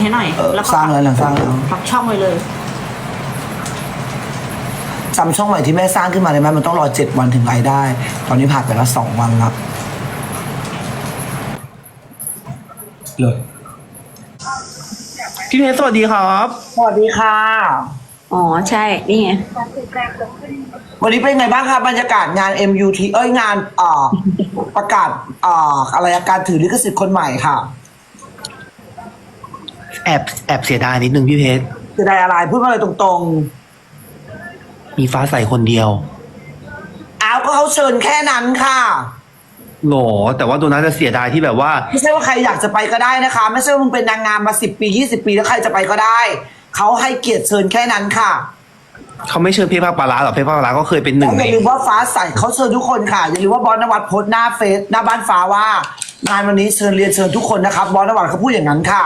ให้หน่อย เออแล้วก็สร้างแล้วหลังสร้างแล้ว ปักช่องไว้เลย จำช่องใหม่ที่แม่สร้างขึ้นมาเลยไหมมันต้องรอเจ็ดวันถึงรายได้ ตอนนี้ผ่านไปแล้วสองวันแล้วเลยพี่เพชรสวัสดีครับ สวัสดีค่ะ อ๋อ ใช่ นี่ไง วันนี้เป็นไงบ้างคะบรรยากาศงาน MUT เอ้ยงานเอ่อ ประกาศเอ่ออะไรอะการถือลิขสิทธิ์คนใหม่ค่ะแอบแอบเสียดายนิดนึงพี่เพชรจะได้อะไรพูดมาเลยตรงมีฟ้าใสคนเดียวๆอ้าวก็เขาเชิญแค่นั้นค่ะ โหแต่ว่าโดนัทจะเสียดายที่แบบว่า ไม่ใช่ว่าใครอยากจะไปก็ได้นะคะ ไม่ใช่ว่ามึงเป็นนางงามมาสิบปียี่สิบปีแล้วใครจะไปก็ได้ เขาให้เกียรติเชิญแค่นั้นค่ะเขาไม่เชิญเพชรภาคปลาร้าหรอกเพชรภาคปลาร้าก็เคยเป็นหนึ่งอใน ย่าลืมว่าฟ้าใสเขาเชิญทุกคนค่ะอย่าลืมว่าบอสนวัดโพสต์หน้าเฟซหน้าบ้านฟ้าว่างานวันนี้เชิญเรียนเชิญทุกคนนะครับบอสนวัดเขาพูดอย่างนั้นค่ะ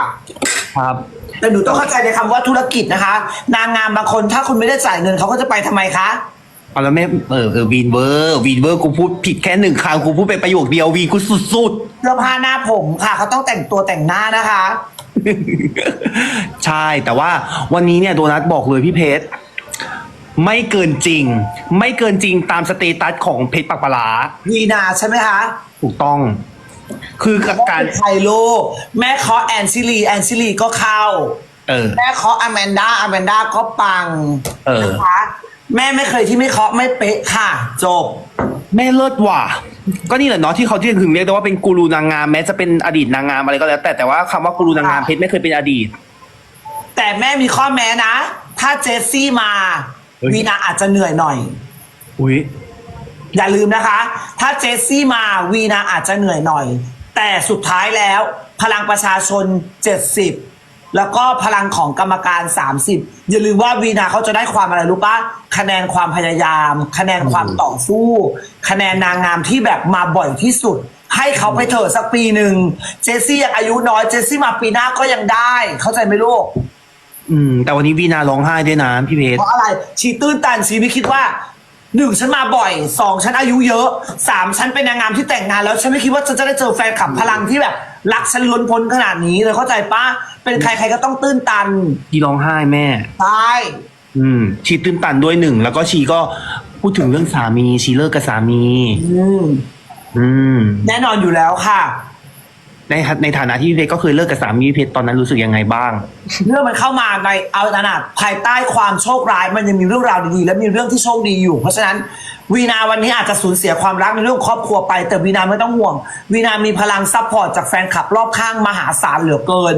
ครับ แต่หนูต้องเข้าใจในคำว่าธุรกิจนะคะ นางงามบางคนถ้าคุณไม่ได้จ่ายเงินเขาก็จะไปทำไมคะเอาแล้วแม่เออเออวีนเวอร์วีนเวอร์กูพูดผิดแค่หนึ่งครั้งกูพูดเป็นประโยคเดียววีนกูสุดเสื้อผ้าหน้าผมค่ะ เขาต้องแต่งตัวแต่งหน้านะคะ ๆ ใช่แต่ว่าวันนี้เนี่ยโดนัทบอกเลยพี่เพชรไม่เกินจริง ไม่เกินจริงตามสเตตัสของเพชรปากปลาร้า วีนาใช่ไหมคะ ถูกต้อง คือกับการเป็นใครลูก แม่เคาะแอนซิลีแอนซิลีก็เข้า เออ แม่เคาะอแมนดาอแมนดาก็ปังเออ นะคะแม่ไม่เคยที่ไม่เคาะไม่เป๊ะค่ะ จบ แม่เลิศว่ะ ก็นี่แหละเนาะที่เขาที่ถึงเรียกได้ว่าเป็นกูรูนางงามแม้จะเป็นอดีตนางงามอะไรก็แล้ว แต่แต่ว่าคำว่ากูรูนางงามเพชรไม่เคยเป็นอดีต แต่แม่มีข้อแม้นะ ถ้าเจสซี่มา เฮ้ย วีนาอาจจะเหนื่อยหน่อย อุ้ย อย่าลืมนะคะ ถ้าเจสซี่มาวีนาอาจจะเหนื่อยหน่อย แต่สุดท้ายแล้ว พลังประชาชน 70 แล้วก็พลังของกรรมการ 30 อย่าลืมว่าวีนาเขาจะได้ความอะไรรู้ปะคะแนนความพยายาม คะแนนความต่อสู้ คะแนนนางงามที่แบบมาบ่อยที่สุด ให้เขาไปเถอะสักปีหนึ่งเจสซี่ยังอายุน้อยเจสซี่มาปีหน้าก็ยังได้ เข้าใจไหมลูกอืม แต่วันนี้วีนาร้องไห้ด้วยนะพี่เพชรเพราะอะไร ชีตื้นตันชีไม่คิดว่า หนึ่งฉันมาบ่อยสองฉันอายุเยอะสามฉันเป็นนางงามที่แต่งงานแล้วฉันไม่คิดว่าฉันจะได้เจอแฟนคลับพลังที่แบบ รักฉันล้นพ้นขนาดนี้เลยเข้าใจปะเป็นใครใครก็ต้องตื้นตันที่ร้องไห้แม่ ใช่อืม ชีตื่นตันด้วยหนึ่ง แล้วก็ชีก็พูดถึงเรื่องสามีชีเลิกกับสามี อืม อืม แน่นอนอยู่แล้วค่ะ ในในฐานะที่พี่เพชรก็เคยเลิกกับสามีพี่เพชรตอนนั้นรู้สึกยังไงบ้าง เรื่องมันเข้ามาในเอาขนาดภายใต้ความโชคร้าย มันยังมีเรื่องราวดีๆ และมีเรื่องที่โชคดีอยู่ เพราะฉะนั้นวีนาวันนี้อาจจะสูญเสียความรักในเรื่องครอบครัวไป แต่วีนาไม่ต้องห่วงวีนามีพลังซัพพอร์ตจากแฟนคลับรอบข้างมหาศาลเหลือเกิน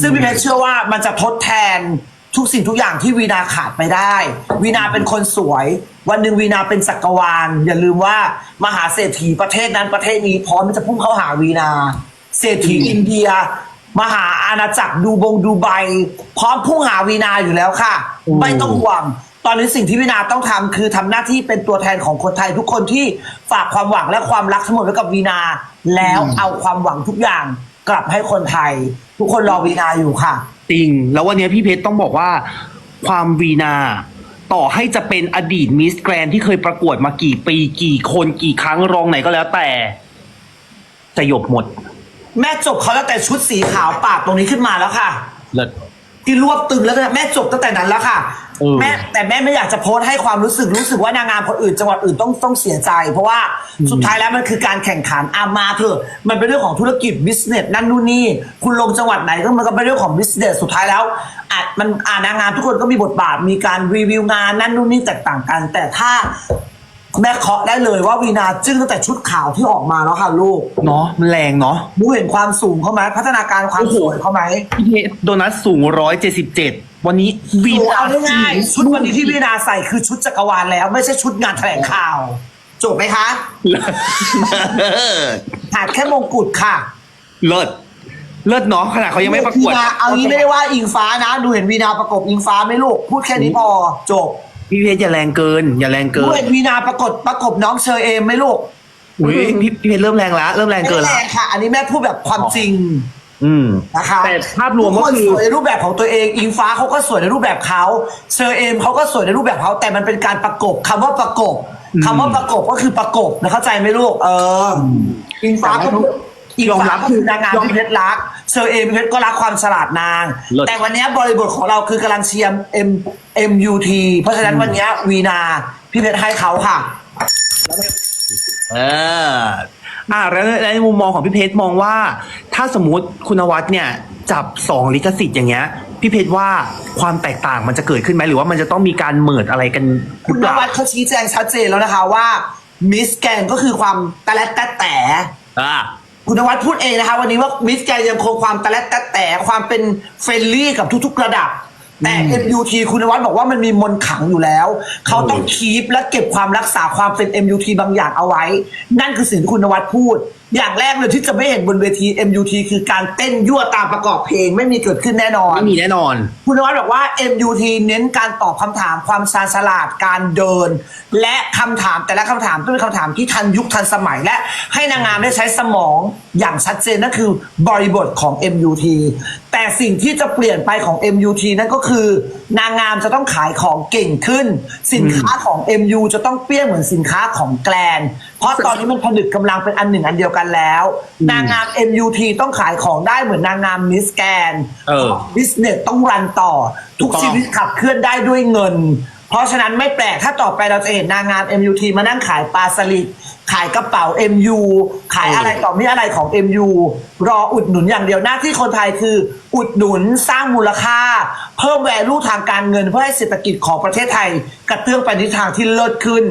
ซึ่งพี่เพชรเชื่อว่ามันจะทดแทนทุกสิ่งทุกอย่างที่วีนาขาดไปได้ วีนาเป็นคนสวย วันหนึ่งวีนาเป็นจักรวาลอย่าลืมว่ามหาเศรษฐีประเทศนั้นประเทศนี้พร้อมที่จะพุ่งเข้าหาวีนา เศรษฐีอินเดีย มหาอาณาจักรดูบงดูไบพร้อมพุ่งหาวีนาอยู่แล้วค่ะอืมไม่ต้องห่วง ตอนนี้สิ่งที่วีนาต้องทำคือทำหน้าที่เป็นตัวแทนของคนไทยทุกคนที่ฝากความหวังและความรักทั้งหมดไว้กับวีนา แล้วเอาความหวังทุกอย่างกลับให้คนไทย ทุกคนรอวีนาอยู่ค่ะจริงแล้ววันนี้พี่เพชรต้องบอกว่าความวีนาต่อให้จะเป็นอดีตมิสแกรนที่เคยประกวดมากี่ปีกี่คนกี่ครั้งรองไหนก็แล้วแต่ จะหยบหมด แม่จบเขาแล้วแต่ชุดสีขาวปากตรงนี้ขึ้นมาแล้วค่ะ เลิศ ที่รวบตึงแล้วเนี่ยแม่จบตั้งแต่นั้นแล้วค่ะ เออ แม่แต่แม่ไม่อยากจะโพสต์ให้ความรู้สึกรู้สึกว่านางงามคนอื่นจังหวัดอื่นต้องต้องเสียใจ เพราะว่าสุดท้ายแล้วมันคือการแข่งขันอามาเถอะมันเป็นเรื่องของธุรกิจบิสเนสนั่นนู่นนี่คุณลงจังหวัดไหนก็มันก็เป็นเรื่องของบิสเนสสุดท้ายแล้วอาจมันอ่านางงามทุกคนก็มีบทบาทมีการรีวิวงานนั่นนู่นนี่แตกต่างกัน แต่ถ้า แม่เคาะได้เลยว่าวีนาจึ้งตั้งแต่ชุดขาวที่ออกมาแล้วค่ะลูกเนาะมันแรงเนาะมูเห็นความสูงเขาไหมพัฒนาการความโอ้โหสวยเขาไหมพี่เพชรโดนัทสูงร้อยเจ็ดสิบเจ็ดวันนี้วีดูนาเอาง่ายๆชุดวันนี้ที่วีนาใส่คือชุดจักรวาลแล้ว ไม่ใช่ชุดงานแถลงข่าวจบไหมคะเลิศขาดแค่มงกุฎค่ะ เลิศเลิศเนาะขนาดเขายังไม่ประกวดวีนาเอางี้ไม่ได้ว่าอิงฟ้านะ ดูเห็นวีนาประกบอิงฟ้าไหม่ลูกพูดแค่นี้พอจบ พี่เพชรอย่าแรงเกิน อย่าแรงเกิดูนเห็นวีนาประกบประกบน้องเชอเอมไหมลูกอุ้ยพี่พี่เพชรเริ่มแรงละเริ่มแรงไม่เกินได้ละแรงค่ะ อันนี้แม่พูดแบบความจริงอืม นะคะแต่ภาพรวมก็ทุคนคือสวยในรูปแบบของตัวเอง อิงฟ้าเขาก็สวยในรูปแบบเขาเชอเอมเขาก็สวยในรูปแบบเขาแต่มันเป็นการประกบคำว่าประกบคำว่าประกบก็คือประกบนะเข้าใจไหมลูก เออออิงฟ้าก็ อีกยอมฝั่รังบก็คือนางงามยอมพี่เพชรรักเชอเอมพี่เพชรก็รักความฉลาดนาง เลิศ แต่วันนี้บริบทของเราคือกำลังเชียร์ M MUT เพราะฉะนั้นวันนี้วีนาพี่เพชรให้เขาค่ะ เอออ่าแล้วแล้วในมุมมองของพี่เพชรมองว่า ถ้าสมมุติคุณนวัดเนี่ย จับสองลิขสิทธิ์อย่างเงี้ย พี่เพชรว่าความแตกต่างมันจะเกิดขึ้นไหมหรือว่ามันจะต้องมีการเหมิดอะไรกันหคุรืณอนเปล่า วัดเขาชี้แจงชัดเจนแล้วนะคะว่ามิสแกนก็คือความตะแลดแตะแต่ อ่า คุณนวัดพูดเองนะคะ วันนี้ว่ามิสแกนยังคงความตะและแตะแต่ความเป็นเฟรนลี่กับทุกๆระดับ แต่ MUT คุณนวัดบอกว่ามันมีมนต์ขลังอยู่แล้ว เขาต้องคีปและเก็บความรักษาความเป็น MUT บางอย่างเอาไว้ นั่นคือสิ่งที่คุณนวัดพูด อย่างแรกเลยที่จะไม่เห็นบนเวที MUT คือการเต้นยั่วตามประกอบเพลงไม่มีเกิดขึ้นแน่นอน ไม่มีแน่นอน คุณนวัดบอกว่า MUT เน้นการตอบคำถามความชาญฉลาดการเดิน และคำถามแต่ละคำถามต้องเป็นคำถามที่ทันยุคทันสมัยและให้นางงามได้ใช้สมองอย่างชัดเจนนั่นคือบริบทของ MUT แต่สิ่งที่จะเปลี่ยนไปของ MUT นั่นก็คือ นางงามจะต้องขายของเก่งขึ้น สินค้าของ MU จะต้องเปรี้ยงเหมือนสินค้าของแกลน เพราะตอนนี้มันผนึกกำลังเป็นอันหนึ่งอันเดียวกันแล้ว นางงาม MUT ต้องขายของได้เหมือนนางงามมิสแกนเออ บิสเนสต้องรันต่อ ทุกถูกต้องชีวิตขับเคลื่อนได้ด้วยเงิน เพราะฉะนั้นไม่แปลกถ้าต่อไปเราจะเห็นนางงาม MUT มานั่งขายปลาสลิด ขายกระเป๋า MU ขายอะไรต่อมีอะไรของ MU รออุดหนุนอย่างเดียวหน้าที่คนไทยคือ อุดหนุนสร้างมูลค่า เพิ่มแวลูทางการเงินเพื่อให้เศรษฐกิจของประเทศไทย กระเตื้องไปในทางที่เลิศขึ้น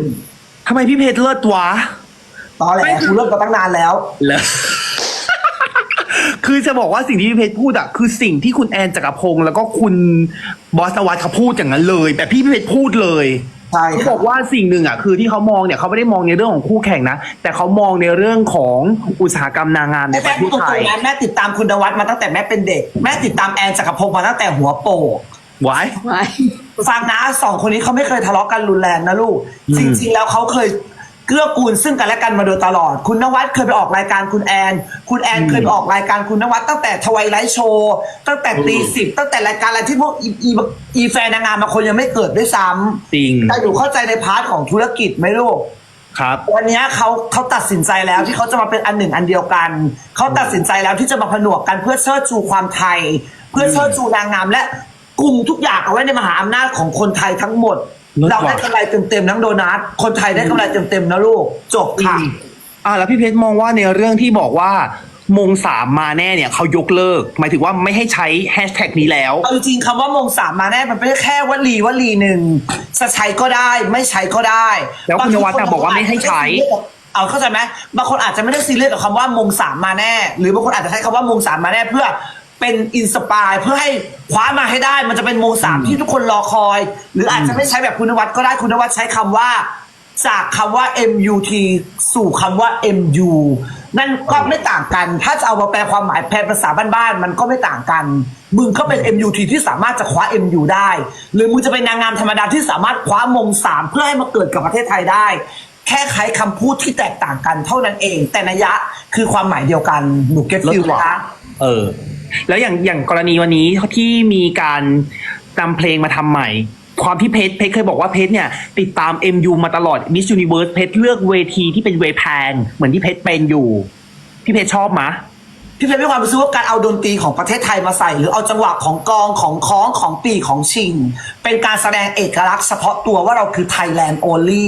ทำไมพี่เพชรเลิศวะตอนแรไม่กคือกูเลิกมาตั้งนานแล้วเลิศคือจะบอกว่าสิ่งที่พี่เพชรพูดอะคือสิ่งที่คุณแอนจักรพงศ์แล้วก็คุณบอสนวัตเขาพูดอย่างนั้นเลยแบบพี่เพชรพูดเลย ใช่เขาครับบอกว่าสิ่งหนึ่งอะคือที่เขามองเนี่ยเขาไม่ได้มองในเรื่องของคู่แข่งนะ แต่เขามองในเรื่องของอุตสาหกรรมนางงามในปแม่ระเทพูดศตรไทยงๆนะแม่ติดตามคุณนวัดมาตั้งแต่แม่เป็นเด็ก แม่ติดตามแอนจักรพงศ์มาตั้งแต่หัวโปก ไว้ ไว้ ฟังนะสองคนนี้เขาไม่เคยทะเลาะกันรุนแรงนะลูกอืมจริง ๆ แล้วเขาเคย เกื้อกูลซึ่งกันและกันมาโดยตลอด คุณนวัดเคยไปออกรายการคุณแอน คุณแอนเคยไปออกรายการคุณนวัดตั้งแต่ทวายไลท์โชว์ตั้งแต่ตีสิบตั้งแต่รายการอะไรที่พวกอีอีอีแฟนนางงามบางคนยังไม่เกิดด้วยซ้จริงำแต่หนูเข้าใจในพาร์ทของธุรกิจไหมลูก ครับ วันนี้เขาเขาตัดสินใจแล้วที่เขาจะมาเป็นอันหนึ่งอันเดียวกัน เขาตัดสินใจแล้วที่จะมาผนวกกันเพื่อเชิดชูความไทย เพื่อเชิดชูนางงามและกลุ่มทุกอย่างเอาไว้ในมหาอำนาจของคนไทยทั้งหมด เลิศเราได้ว่ะกำไรเต็มๆทั้งโดนัทคนไทยได้กำไรเต็มๆนะลูก จบค่ะ อ่าแล้วพี่เพชรมองว่าในเรื่องที่บอกว่ามงสามมาแน่เนี่ยเขายกเลิก หมายถึงว่าไม่ให้ใช้แฮชแท็กนี้แล้ว เอาจริงๆคำว่ามงสามมาแน่มันไม่ใช่แค่วลีวลีหนึ่งจะใช้ก็ได้ไม่ใช้ก็ได้แล้วคุณนวัดอะบอกว่าไม่ให้ใช้ เอาเข้าใจไหมบางคนอาจจะไม่ได้ซีเรียสกับคำว่ามงสามมาแน่ หรือบางคนอาจจะใช้คำว่ามงสามมาแน่เพื่อ เป็นอินสปายเพื่อให้คว้ามาให้ได้มันจะเป็นมงสามที่ทุกคนรอคอย หรืออาจจะไม่ใช้แบบคุณนวัดก็ได้คุณนวัดใช้คำว่า จากคำว่า MUT สู่คำว่า MU นั่นก็ไม่ต่างกัน ถ้าจะเอามาแปลความหมายแปลภาษาบ้านๆมันก็ไม่ต่างกัน มึงก็เป็น MUT ที่สามารถจะคว้า MU ได้ หรือมึงจะเป็นนางงามธรรมดาที่สามารถคว้ามงสามเพื่อให้มาเกิดกับประเทศไทยได้ แค่ใช้คำพูดที่แตกต่างกันเท่านั้นเอง แต่นัยยะคือความหมายเดียวกันหนูเก็ตฟิลเลิศว่ะนะคะ เออ แล้วอย่างอย่างกรณีวันนี้ที่มีการนำเพลงมาทำใหม่ ความที่เพชรเพชรเคยบอกว่าเพชรเนี่ย ติดตาม MU มาตลอด Miss Universe เพชรเลือกเวทีที่เป็นเวแพงเหมือนที่เพชรเป็นอยู่ พี่เพชรชอบมะพี่เพชรมีความรู้สึกว่าการเอาดนตรีของประเทศไทยมาใส่ หรือเอาจังหวะของกลองของคล้องของปีของชิง เป็นการแสดงเอกลักษณ์เฉพาะตัวว่าเราคือ Thailand only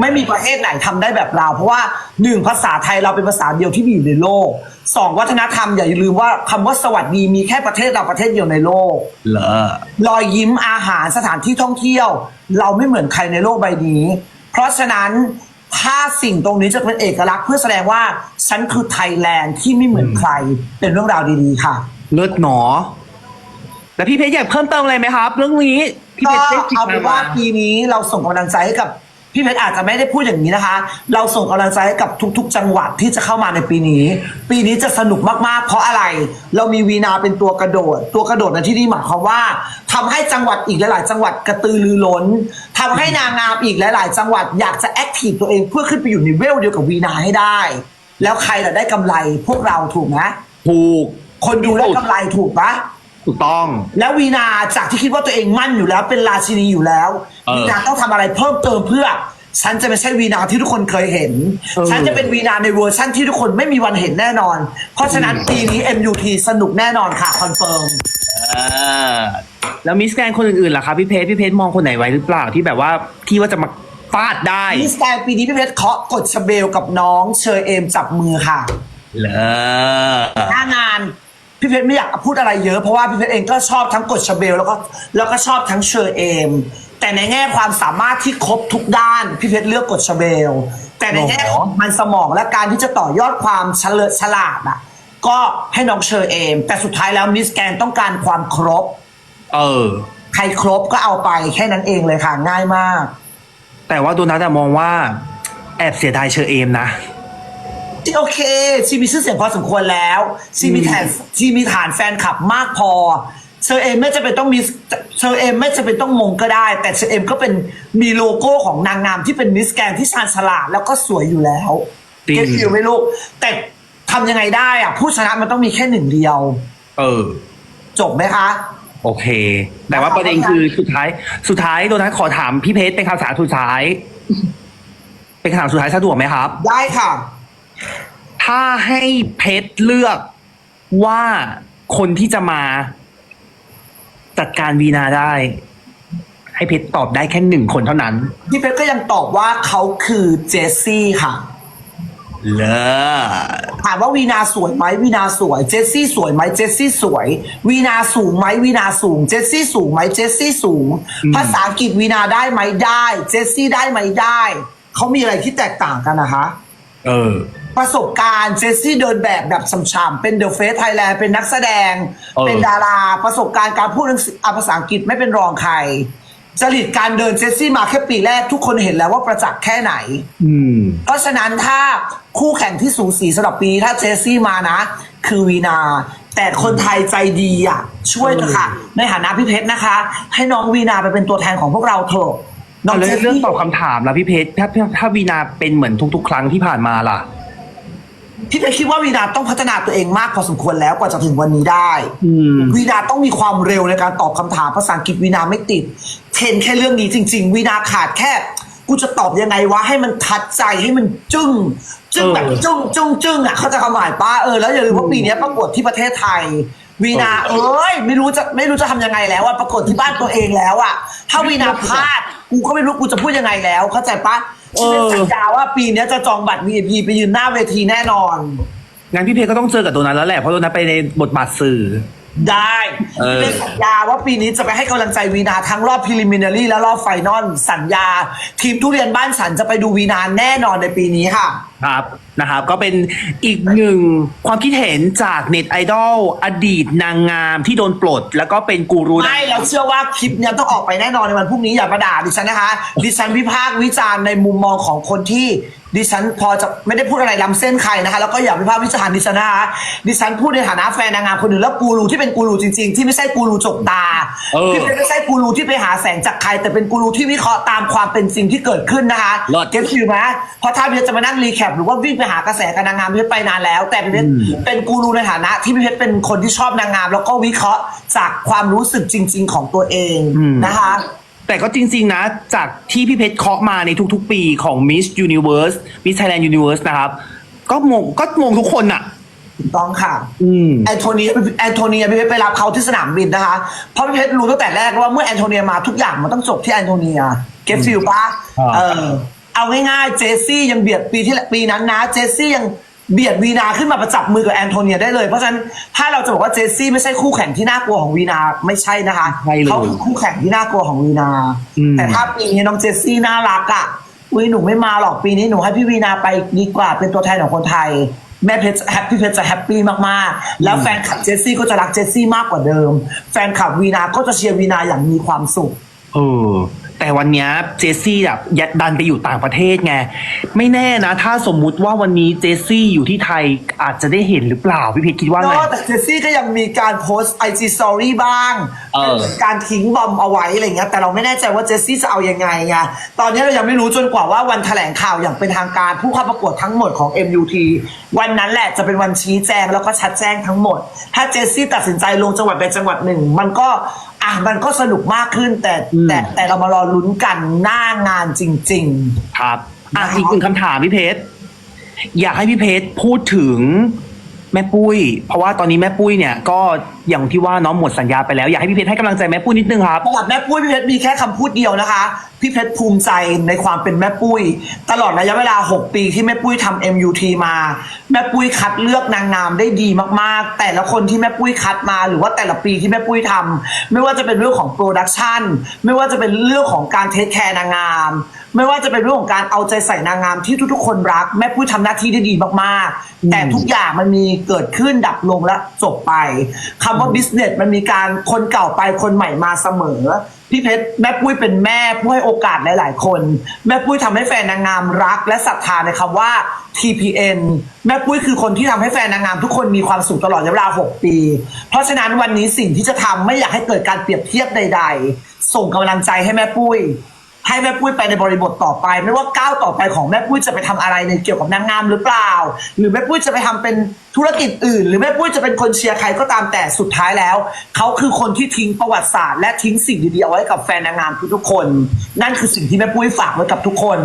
ไม่มีประเทศไหนทำได้แบบเรา เพราะว่าหนึ่งภาษาไทยเราเป็นภาษาเดียวที่มีอยู่ในโลกสองวัฒนธรรมอย่าลืมว่าคำว่าสวัสดีมีแค่ประเทศเราประเทศเดียวในโลก เหรอ รอยยิ้มอาหารสถานที่ท่องเที่ยว เราไม่เหมือนใครในโลกใบนี้ เพราะฉะนั้นถ้าสิ่งตรงนี้จะเป็นเอกลักษณ์เพื่อแสดงว่า ฉันคือไทยแลนด์ที่ไม่เหมือนใคร เป็นเรื่องราวดีๆค่ะเลิศหนอ แล้วพี่เพชรอยากเพิ่มเติมอะไรไหมครับ เรื่องนี้ พี่ก็เพชรได้จิกเอาเป็นมาว่าปีนี้เราส่งกำลังใจให้กับ พี่เพชรอาจจะไม่ได้พูดอย่างนี้นะคะ เราส่งกำลังใจให้กับทุก ๆ จังหวัดที่จะเข้ามาในปีนี้ ปีนี้จะสนุกมากๆ เพราะอะไร เรามีวีนาเป็นตัวกระโดด ตัวกระโดดในที่นี้หมายความว่าทำให้จังหวัดอีกหลาย ๆ จังหวัดกระตือรือร้นทำให้นางงามอีกหลาย ๆ จังหวัดอยากจะแอคทีฟตัวเองเพื่อขึ้นไปอยู่ในเวลเดียวกับวีนาให้ได้ แล้วใครล่ะได้กำไรพวกเราถูกไหมถูกคนดูได้กำไรถูกปะ ถูกต้อง แล้ววีนาจากที่คิดว่าตัวเองมั่นอยู่แล้วเป็นราชินีอยู่แล้ว เออ วีนาต้องทำอะไรเพิ่มเติมเพื่อ ฉันจะไม่ใช่วีนาที่ทุกคนเคยเห็น เออ ฉันจะเป็นวีนาในเวอร์ชั่นที่ทุกคนไม่มีวันเห็นแน่นอน เพราะฉะนั้นปีนี้ MUT สนุกแน่นอนค่ะคอนเฟิร์ม อ่าแล้วมิสแกรนคนอื่นๆล่ะครับพี่เพชรพี่เพชรมองคนไหนไว้หรือเปล่าที่แบบว่าที่ว่าจะมาฟาดได้มิสแกรนด์ปีนี้พี่เพชรเคาะกดชเบลกับน้องเชอเอมจับมือค่ะเลอหน้างานพี่เพชรไม่อยากพูดอะไรเยอะเพราะว่าพี่เพชรเองก็ชอบทั้งกดชเบลแล้วก็แล้วก็ชอบทั้งเชอเอม แต่ในแง่ความสามารถที่ครบทุกด้าน พี่เพชรเลือกกดชเบล แต่ในแง่ของมันสมองและการที่จะต่อยอดความเฉลิฉลาดอะ ก็ให้น้องเชอเอม แต่สุดท้ายแล้วมิสแกนต้องการความครบ เออ ใครครบก็เอาไปแค่นั้นเองเลยค่ะ ง่ายมาก แต่ว่าโดนัทอะมองว่า แอบเสียดายเชอเอมนะที่โอเคชีมีชื่อเสียงพอสมควรแล้วชีมีฐานชีมีฐานแฟนคลับมากพอ เชอเอมไม่จะเป็นต้องมีเชอเอมไม่จะเป็นต้องมงก็ได้ แต่เชอเอมก็เป็นมีโลโก้ของนางงามที่เป็นมิสแกรนด์ที่ชาญฉลาดแล้วก็สวยอยู่แล้วจริง เก็ตฟิลไหม่ลูกแต่ทำยังไงได้อะผู้ชนะมันต้องมีแค่หนึ่งเดียว เออ จบไหมคะ โอเค แต่ว่าประเด็นคือสุดท้าย สุดท้ายโดนัทขอถามพี่เพชรเป็นคำถามสุดท้าย เป็นคำถามสุดท้ายสะดวกไหมครับ ได้ค่ะ ถ้าให้เพชรเลือกว่าคนที่จะมา จัดการวีนาได้ ให้เพชรตอบได้แค่หนึ่งคนเท่านั้น พี่เพชรก็ยังตอบว่าเขาคือเจสซี่ค่ะ เลอถามว่าวีนาสวยไหมวีนาสวย เจสซี่สวยไหมเจสซี่สวย วีนาสูงไหมวีนาสูง เจสซี่สูงไหมเจสซี่สูง ภาษาอังกฤษวีนาได้ไหมได้ เจสซี่ได้ไหมได้ เขามีอะไรที่แตกต่างกันนะคะ เออ ประสบการณ์เจสซี่เดินแบบแบบช่ำๆเป็นเดอะเฟสไทยแลนด์เป็นนักแสดง เออ เป็นดารา ประสบการณ์การพูดอะภาษาอังกฤษไม่เป็นรองใคร จริตการเดินเจสซี่มาแค่ปีแรกทุกคนเห็นแล้วว่าประจักษ์แค่ไหน อืม เพราะฉะนั้นถ้าคู่แข่งที่สูสีสำหรับปีนี้ถ้าเจสซี่มานะ คือวีนา แต่คนไทยใจดีอะ ช่วยเถอะค่ะ ในฐานะพี่เพชรนะคะ ให้น้องวีนาไปเป็นตัวแทนของพวกเราเถอะน้องเอาเจแล้วสเรื่องซี่ตอบคำถามล่ะพี่เพชรถ้าถ้าถ้าวีนาเป็นเหมือนทุก ๆ ครั้งที่ผ่านมาล่ะ พี่เพชรคิดว่าวีนาต้องพัฒนาตัวเองมากพอสมควรแล้วกว่าจะถึงวันนี้ได้อืมวีนาต้องมีความเร็วในการตอบคำถามภาษาอังกฤษวีนาไม่ติด เทรนแค่เรื่องนี้จริง ๆ วีนาขาดแค่กูจะตอบยังไงวะให้มันทัดใจให้มันจึ้งจึ้งแบบเออจึ้งจึ้งจึ้งอะเขาใจะคำหมายป้าเออแล้วอย่าลืมว่าปีนี้ประกวดที่ประเทศไทย วีนาเอเอ้ยไม่รู้จะไม่รู้จะทำยังไงแล้วอะประกวดที่บ้านตัวเองแล้วอะถ้าวีนาพลาด กูก็ไม่รู้กูจะพูดยังไงแล้วเข้าใจปะฉันเป็นสัญญาว่าปีนี้จะจองบัตร VIP ไปยืนหน้าเวทีแน่นอน งั้นพี่เพชรก็ต้องเจอกับโดนัทแล้วแหละ เพราะโดนัทไปในบทบาทสื่อ ได้เออ เป็นสัญญาว่าปีนี้จะไปให้กำลังใจวีนาทั้งรอบพ r ลิมินารีและรอบไฟนอลสัญญา ทีมทุเรียนบ้านฉันจะไปดูวีนาแน่นอนในปีนี้ค่ะ ครับนะครับก็เป็นอีกหนึ่งความคิดเห็นจากเน็ตไอดอลอดีตนางงามที่โดนปลด แล้วก็เป็นกูรูนางไม่เราเชื่อว่าคลิปเนี้ยต้องออกไปแน่นอนในวันพรุ่งนี้อย่ามาด่าดิฉันนะคะ ดิฉันวิพากษ์วิจารณ์ในมุมมองของคนที่ ดิฉันพอจะไม่ได้พูดอะไรล้ำเส้นใครนะคะ แล้วก็อย่าวิพากษ์วิจารณ์ดิฉันนะคะดิฉันพูดในฐานะแฟนนางงามคนหนึ่งแล้วกูรูที่เป็นกูรูจริงๆ ที่ไม่ใช่กูรูจกตาเออที่ไม่ใช่กูรูที่ไปหาแสงจากใคร แต่เป็นกูรูที่วิเคราะห์ตามความเป็นจริงที่เกิดขึ้นนะคะเลิศ เก็ตฟิลไหมเพราะถ้าพี่เพชรจะมานั่งรีแคปหรือว่าวิ่งไปหากระแสกับนางงามพี่เพชรไปนานแล้ว แต่พี่เพชรเป็นกูรูในฐานะ ที่พี่เพชรเป็นคนที่ชอบนางงาม แล้วก็วิเคราะห์จากความรู้สึกจริง ๆ ของตัวเองนะคะ แต่ก็จริง ๆ นะ จากที่พี่เพชรเคาะมาในทุก ๆ ปีของ Miss Universe Miss Thailand Universe นะครับ ก็มงก็มงทุกคนอะถูกต้องค่ะอืม แอนโทเนียแอนโทเนียพี่เพชรไปรับเขาที่สนามบินนะคะ เพราะพี่เพชรรู้ตั้งแต่แรกว่าเมื่อแอนโทเนียมาทุกอย่างมันต้องจบที่แอนโทเนียเก็ตฟิลปะอ่า เออเอาง่ายๆเจสซี่ยังเบียดปีที่ปีนั้นนะ เจสซี่ยัง เบียดวีนาขึ้นมาประจับมือกับแอนโทเนียได้เลย เพราะฉะนั้นถ้าเราจะบอกว่าเจสซี่ไม่ใช่คู่แข่งที่น่ากลัวของวีนาไม่ใช่นะคะใช่เลย เขาคือคู่แข่งที่น่ากลัวของวีนา อืม แต่ถ้าปีนี้น้องเจสซี่น่ารักอะอุ้ยหนูไม่มาหรอกปีนี้หนูให้พี่วีนาไปดีกว่าเป็นตัวแทนของคนไทย แม่เพชรแฮปปี้เพชรจะแฮปปี้มากๆ แล้วแฟนคลับเจสซี่ก็จะรักเจสซี่มากกว่าเดิม แฟนคลับวีนาก็จะเชียร์วีนาอย่างมีความสุข เออ แต่วันเนี้ยเจสซี่แบบยัดดันไปอยู่ต่างประเทศไง ไม่แน่นะ ถ้าสมมุติว่าวันนี้เจสซี่อยู่ที่ไทยอาจจะได้เห็นหรือเปล่า พี่เพชรคิดว่าไงก็แต่เจสซี่ก็ยังมีการโพสต์ไอจีสตอรี่บ้างเออ เป็นเหมือนการทิ้งบอมเอาไว้อะไรเงี้ยแต่เราไม่แน่ใจว่าเจสซี่จะเอายังไงไงตอนนี้เรายังไม่รู้จนกว่าว่าวันแถลงข่าวอย่างเป็นทางการผู้เข้าประกวดทั้งหมดของ MUT วันนั้นแหละจะเป็นวันชี้แจงแล้วก็ชัดแจ้งทั้งหมด ถ้าเจสซี่ตัดสินใจลงจังหวัดใดจังหวัดหนึ่ง มันก็ อะมันก็สนุกมากขึ้นแต่แต่แต่เรามารอลุ้นกันหน้างานจริงๆครับอะนะครับอีกหนึ่งคำถามพี่เพชรอยากให้พี่เพชรพูดถึง แม่ปุ้ย เพราะว่าตอนนี้แม่ปุ้ยเนี่ยก็อย่างที่ว่าน้องหมดสัญญาไปแล้ว อยากให้พี่เพชรให้กำลังใจแม่ปุ้ยนิดนึงครับ สำหรับแม่ปุ้ยพี่เพชรมีแค่คำพูดเดียวนะคะ พี่เพชรภูมิใจในความเป็นแม่ปุ้ย ตลอดระยะเวลา 6 ปีที่แม่ปุ้ยทำ MUT มา แม่ปุ้ยคัดเลือกนางงามได้ดีมากๆ แต่ละคนที่แม่ปุ้ยคัดมา หรือว่าแต่ละปีที่แม่ปุ้ยทำไม่ว่าจะเป็นเรื่องของโปรดักชันไม่ว่าจะเป็นเรื่องของการเทคแคร์นางงาม ไม่ว่าจะเป็นเรื่องของการเอาใจใส่นางงามที่ทุกๆ คนรัก แม่ปุ้ยทำหน้าที่ได้ดีมากๆ แต่ทุกอย่างมันมีเกิดขึ้นดับลงและจบไปคำว่า business มันมีการคนเก่าไปคนใหม่มาเสมอ พี่เพชรแม่ปุ้ยเป็นแม่ผู้ให้โอกาสหลายๆ คน แม่ปุ้ยทำให้แฟนนางงามรัก และศรัทธาในคำว่า TPN แม่ปุ้ยคือคนที่ทำให้แฟนนางงามทุกคนมีความสุขตลอดระยะเวลา 6 ปี เพราะฉะนั้นวันนี้สิ่งที่จะทำไม่อยากให้เกิดการเปรียบเทียบใด ๆ ส่งกำลังใจให้แม่ปุ้ย ให้แม่ปุ้ยไปในบริบทต่อไป ไม่ว่าก้าวต่อไปของแม่ปุ้ยจะไปทำอะไรในเกี่ยวกับนางงามหรือเปล่า หรือแม่ปุ้ยจะไปทำเป็นธุรกิจอื่น หรือแม่ปุ้ยจะเป็นคนเชียร์ใครก็ตามแต่สุดท้ายแล้วเขาคือคนที่ทิ้งประวัติศาสตร์และทิ้งสิ่งดีๆเอาไว้กับแฟนนางงามทุกๆคน นั่นคือสิ่งที่แม่ปุ้ยฝากไว้กับทุกคน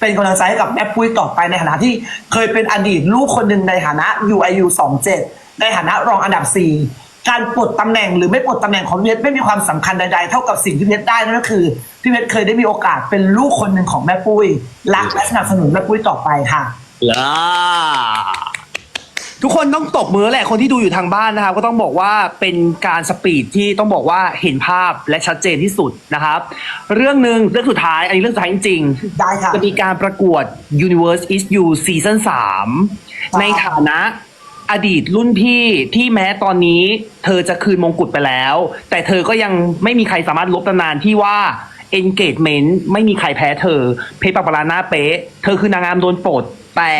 เป็นกำลังใจให้กับแม่ปุ้ยต่อไปในฐานะที่เคยเป็นอดีตลูกคนหนึ่งในฐานะ UIU 27ในฐานะรองอันดับ4 การปลดตำแหน่งหรือไม่ปลดตำแหน่งของพี่เพชรไม่มีความสำคัญใดๆ เท่ากับสิ่งที่พี่เพชรได้นั่นก็คือพี่เพชรเคยได้มีโอกาสเป็นลูกคนหนึ่งของแม่ปุ้ยรักและสนับสนุนแม่ปุ้ยต่อไปค่ะล่าทุกคนต้องตบมือแหละคนที่ดูอยู่ทางบ้านนะครับ ก็ต้องบอกว่าเป็นการสปีดที่ต้องบอกว่าเห็นภาพและชัดเจนที่สุดนะครับ เรื่องหนึ่งเรื่องสุดท้าย อันนี้เรื่องสุดท้ายจริงๆได้ค่ะจะมีการประกวด Universe is You Season 3 ในฐานะ อดีตรุ่นพี่ที่แม้ตอนนี้ เธอจะคืนมงกุฎไปแล้ว แต่เธอก็ยังไม่มีใครสามารถลบตำนานที่ว่า engagement ไม่มีใครแพ้เธอ เพชรปากปลาหน้าเป๊ะ เธอคือนางงามโดนปลดแต่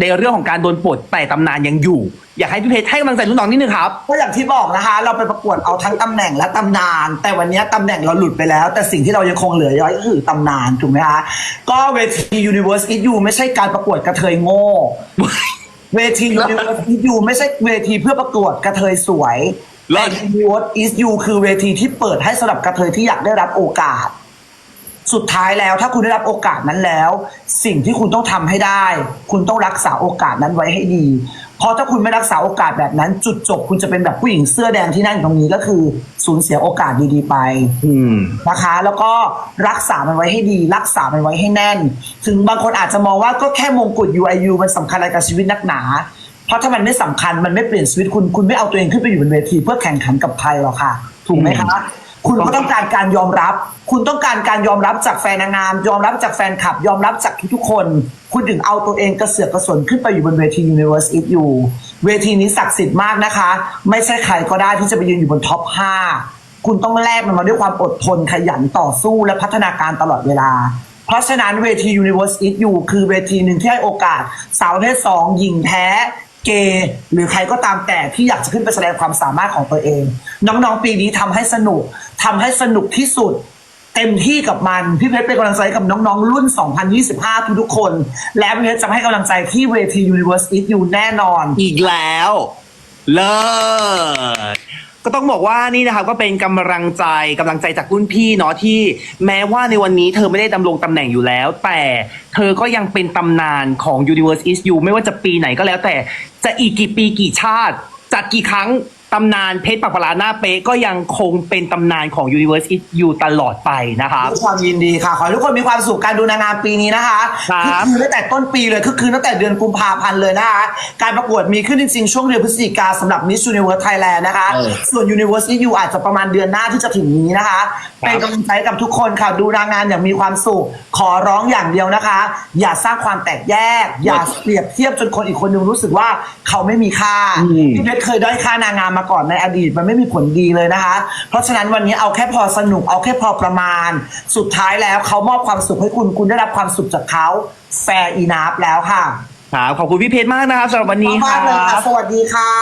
ในเรื่องของการโดนปลดแต่ตำนานยังอยู่ อยากให้พี่เพชรให้กำลังใจรุ่นน้องนิดนึงครับก็อย่างที่บอกนะคะ เราไปประกวดเอาทั้งตำแหน่งและตำนาน แต่วันนี้ตำแหน่งเราหลุดไปแล้ว แต่สิ่งที่เรายังคงเหลือไว้ก็คือตำนานถูกไหมคะก็เวที Universe is You ไม่ใช่การประกวดกระเทยโง่ เวที Universe is You ไม่ใช่เวทีเพื่อประกวดกระเทยสวยเลิแต่ ศ Universe is You คือเวทีที่เปิดให้สำหรับกระเทยที่อยากได้รับโอกาส สุดท้ายแล้วถ้าคุณได้รับโอกาสนั้นแล้ว สิ่งที่คุณต้องทำให้ได้ คุณต้องรักษาโอกาสนั้นไว้ให้ดี เพราะถ้าคุณไม่รักษาโอกาสแบบนั้น จุดจบคุณจะเป็นแบบผู้หญิงเสื้อแดงที่นั่งอยู่ตรงนี้ก็คือสูญเสียโอกาสดีๆไปอืม นะคะ แล้วก็รักษามันไว้ให้ดี รักษามันไว้ให้แน่น ถึงบางคนอาจจะมองว่าก็แค่มงกุฎ UIU มันสำคัญอะไรกับชีวิตนักหนา เพราะถ้ามันไม่สำคัญมันไม่เปลี่ยนชีวิตคุณคุณไม่เอาตัวเองขึ้นไปอยู่บนเวที เพื่อแข่งขันกับใครหรอกค่ะ ถูกไหมคะ คุณก็ต้องการการยอมรับ คุณต้องการการยอมรับจากแฟนนางงาม ยอมรับจากแฟนคลับ ยอมรับจากทุกๆคน คุณถึงเอาตัวเองกระเสือกกระสนขึ้นไปอยู่บนเวที Universe It You เวทีนี้ศักดิ์สิทธิ์มากนะคะ ไม่ใช่ใครก็ได้ที่จะไปยืนอยู่บนท็อป 5 คุณต้องแลกมันมาด้วยความอดทนขยันต่อสู้และพัฒนาการตลอดเวลา เพราะฉะนั้นเวที Universe It You คือเวทีหนึ่งที่ให้โอกาสสาวประเพศสองหญิงแท้ เกย์หรือใครก็ตามแต่ที่อยากจะขึ้นไปแสดงความสามารถของตัวเอง น้องๆปีนี้ทำให้สนุกทำให้สนุกที่สุด เต็มที่กับมัน พี่เพชรเป็นกำลังใจกับน้องๆ รุ่น 2025 ทุกๆคน และพี่เพชรจะให้กำลังใจที่เวที Universe It You แน่นอน อีกแล้ว เลิศ ก็ต้องบอกว่านี่นะครับก็เป็นกำลังใจกำลังใจจากรุ่นพี่เนาะที่แม้ว่าในวันนี้เธอไม่ได้ดำรงตำแหน่งอยู่แล้ว แต่เธอก็ยังเป็นตำนานของ Universe is You ไม่ว่าจะปีไหนก็แล้วแต่จะอีกกี่ปีกี่ชาติจัดกี่ครั้ง ตำนานเพชรปากปลาหน้าเป๊ะก็ยังคงเป็นตำนานของ Universe is You ตลอดไปนะครับ ด้วยความยินดีค่ะ ขอให้ทุกคนมีความสุขการดูนางงามปีนี้นะคะครับ คือตั้งแต่ต้นปีเลยคือคืนตั้งแต่เดือนกุมภาพันธ์เลยนะคะ การประกวดมีขึ้นจริงๆ ช่วงเดือนพฤศจิกาสำหรับ Miss Universe Thailand นะคะ เออ ส่วน Universe EU อาจจะประมาณเดือนหน้าที่จะถึงนี้นะคะ เป็นกำลังใจกับทุกคนค่ะ ดูนางงามอย่างมีความสุข ขอร้องอย่างเดียวนะคะ อย่าสร้างความแตกแยก อย่าเปรียบเทียบจนคนอีกคนนึงรู้สึกว่าเขาไม่มีค่าอืม พี่เพชรเคยด้อยค่านางงามมาก่อนในอดีตมันไม่มีผลดีเลยนะคะ เพราะฉะนั้นวันนี้เอาแค่พอสนุกเอาแค่พอประมาณ สุดท้ายแล้วเขามอบความสุขให้คุณคุณได้รับความสุขจากเขาแฟร์อีนาฟแล้วค่ะครับขอบคุณพี่เพชรมากนะครับสำหรับวันนี้คมากๆเลยรัค่ะบ สวัสดีค่ะ